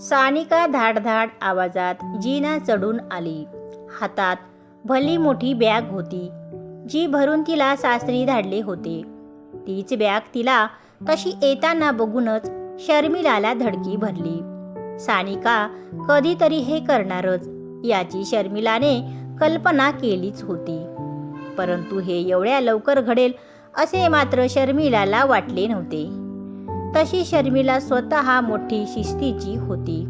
सानिका धाडधाड आवाजात जीना चढून आली. हातात भली मोठी बॅग होती जी भरून तिला सासरी धाडले होते. तीच बॅग तिला तशी येताना बघूनच शर्मिलाला धडकी भरली. सानिका कधीतरी हे करणारच याची शर्मिलाने कल्पना केलीच होती. परंतु हे एवढ्या लवकर घडेल असे मात्र शर्मिलाला वाटले नव्हते. तशी शर्मिला स्वतः मोठी शिस्तीची होती.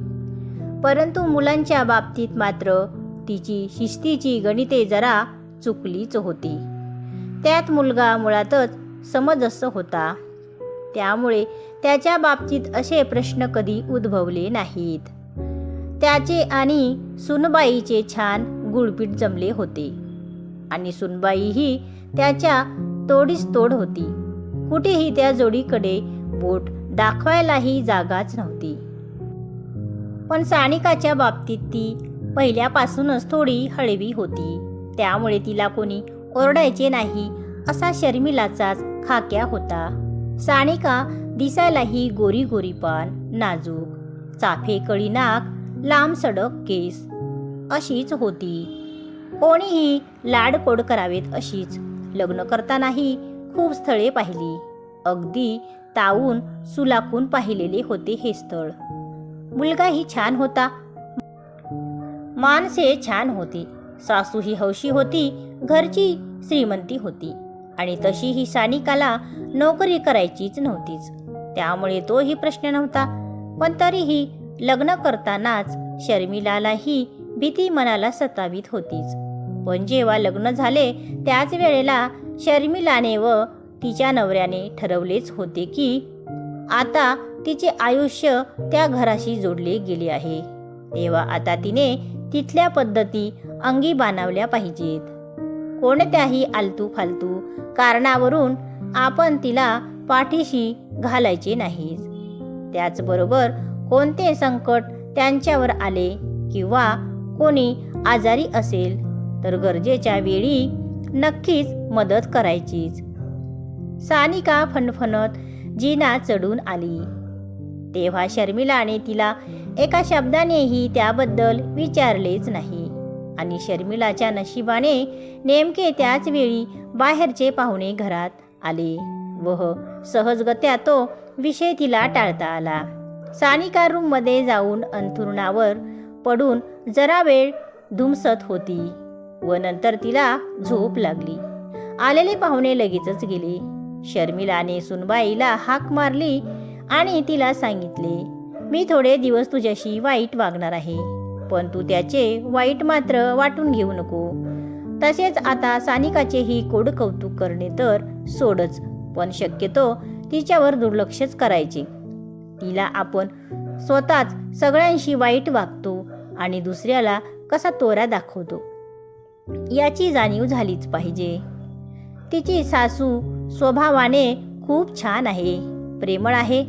परंतु मुलांच्या बाबतीत मात्र तिची शिस्तीची गणिते जरा चुकलीच होती. त्यात मुलगा मुळातच समजस होता. त्यामुळे त्याच्या बाबतीत असे प्रश्न कधी उद्भवले नाहीत. त्याचे आणि सुनबाईचे छान गुळपीट जमले होते. आणि सुनबाई ही त्याच्या तोडीस तोड होती. कुठेही त्या जोडीकडे बोट दाखवायलाही जागाच नव्हती. पण सानिकाच्या बाबतीत ती पहिल्यापासूनच थोडी हळवी होती. त्यामुळे तिला कोणी ओरडायचे नाही असा शर्मिलाचाच खाक्या होता. सानिका दिसायलाही गोरी गोरी पान नाजूक चाफे कळी नाक लांब सडक केस अशीच होती. कोणीही लाडकोड करावेत अशीच लग्न करतानाही खूप स्थळे पाहिली. अगदी तावून सुलाखून पाहिलेले होते हे स्थळ. मुलगाही छान होता. माणसे छान होती. सासू ही हौशी होती. घरची श्रीमंती होती. आणि तशी ही सानिकाला नोकरी करायचीच नव्हतीच. त्यामुळे तोही प्रश्न नव्हता. पण तरीही लग्न करतानाच शर्मिलालाही भीती मनाला सतावीत होतीच. पण जेव्हा लग्न झाले त्याच वेळेला शर्मिलाने व तिच्या नवऱ्याने ठरवलेच होते की आता तिचे आयुष्य त्या घराशी जोडले गेले आहे. तेव्हा आता तिने तिथल्या पद्धती अंगी बाणावल्या पाहिजेत. कोणत्याही आलतू फालतू कारणावरून आपण तिला पाठीशी घालायचे नाहीच त्याचबरोबर कोणते संकट त्यांच्यावर आले किंवा कोणी आजारी असेल तर गरजेच्या वेळी नक्कीच मदत करायचीच. सानिका फणफणत जिना चढून आली. तेव्हा शर्मिलाने तिला एका शब्दानेही त्याबद्दल विचारलेच नाही. आणि शर्मिलाच्या नशिबाने नेमके त्याच वेळी बाहेरचे पाहुणे घरात आले. व सहजगत्या तो विषय तिला टाळता आला. सानिका रूममध्ये जाऊन अंथरुणावर पडून जरा वेळ धुमसत होती व नंतर तिला झोप लागली. आलेले पाहुणे लगेचच गेले. शर्मिलाने सुनबाईला हाक मारली आणि तिला सांगितले मी थोडे दिवस तुझ्याशी वाईट वागणार आहे पण तू त्याचे वाईट मात्र वाटून घेऊ नको. तसेच आता सानिकाचेही कोड कौतुक करणे तर सोडच पण शक्यतो तिच्यावर दुर्लक्षच करायचे. तिला आपण स्वतःच सगळ्यांशी वाईट वागतो आणि दुसऱ्याला कसा तोरा दाखवतो याची जाणीव झालीच पाहिजे. तिची सासू स्वभावाने खूप छान आहे. प्रेमळ आहे.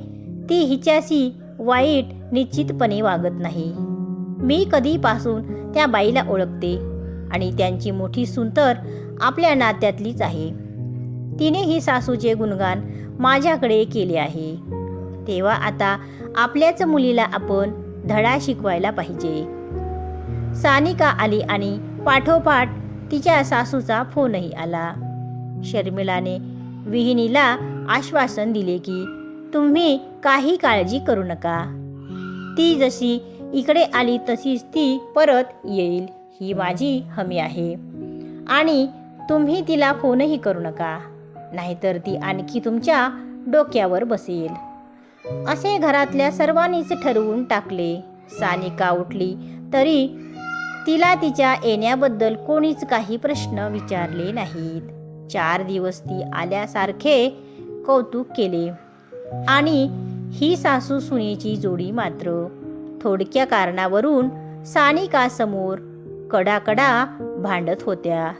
ती हिच्याशी वाईट निश्चितपणे वागत नाही. मी कधीपासून त्या बाईला ओळखते आणि त्यांची मोठी सुंतर आपल्या नात्यातलीच आहे. तिने ही सासूचे गुणगान माझ्याकडे केले आहे. तेव्हा आता आपल्याच मुलीला आपण धडा शिकवायला पाहिजे. सानिका आली आणि पाठोपाठ तिच्या सासूचा फोनही आला. शर्मिलाने विहिनीला आश्वासन दिले की तुम्ही काही काळजी करू नका. ती जशी इकडे आली तशीच ती परत येईल ही माझी हमी आहे. आणि तुम्ही तिला फोनही करू नका नाहीतर ती आणखी तुमच्या डोक्यावर बसेल. असे घरातल्या सर्वांनीच ठरवून टाकले. सानिका उठली तरी तिला तिच्या येण्याबद्दल कोणीच काही प्रश्न विचारले नाहीत. चार दिवस ती आल्यासारखे कौतुक केले. आणि ही सासू सुनेची जोडी मात्र थोडक्या कारणावरून सानिकासमोर कडाकडा भांडत होत्या.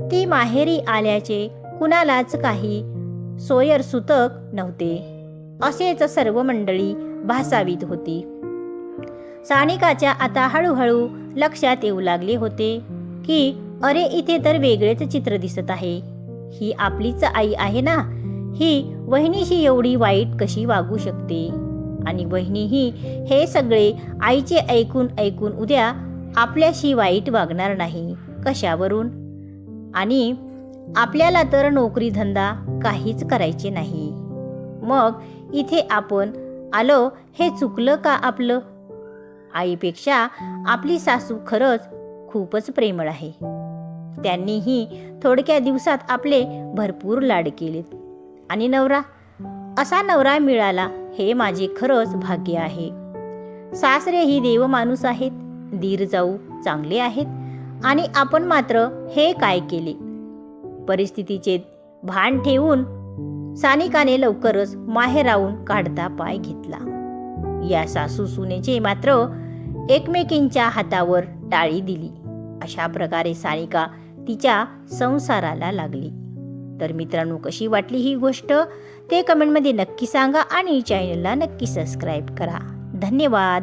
ती माहेरी आल्याचे कुणालाच काही सोयरसुतक नव्हते. असेच सर्व मंडळी भासावीत होती. सानिकाच्या आता हळूहळू लक्षात येऊ लागले होते की अरे इथे तर वेगळेच चित्र दिसत आहे. ही आपलीच आई आहे ना? ही वहिनीशी एवढी वाईट कशी वागू शकते? आणि वहिनीही हे सगळे आईचे ऐकून ऐकून उद्या आपल्याशी वाईट वागणार नाही. कशावरून? आणि आपल्याला तर नोकरी धंदा काहीच करायचे नाही. मग इथे आपण आलो हे चुकलं का आपलं? आईपेक्षा आपली सासू खरंच खूपच प्रेमळ आहे. त्यांनीही थोडक्या दिवसात आपले भरपूर लाड केलेत. आणि नवरा असा नवरा मिळाला हे माझे खरंच भाग्य आहे. सासरे ही देव माणूस आहेत दीर जाऊ चांगले आहेत आणि आपण मात्र हे काय केले? परिस्थितीचे भान ठेवून सानिकाने लवकरच माहेरावून काढता पाय घेतला. या सासू सुनेचे मात्र एकमेकींच्या हातावर टाळी दिली. अशा प्रकारे सानिका तिच्या संसाराला लागली. तर मित्रांनो कशी वाटली ही गोष्ट? ते कमेंटमध्ये नक्की सांगा आणि चॅनलला नक्की सबस्क्राईब करा. धन्यवाद!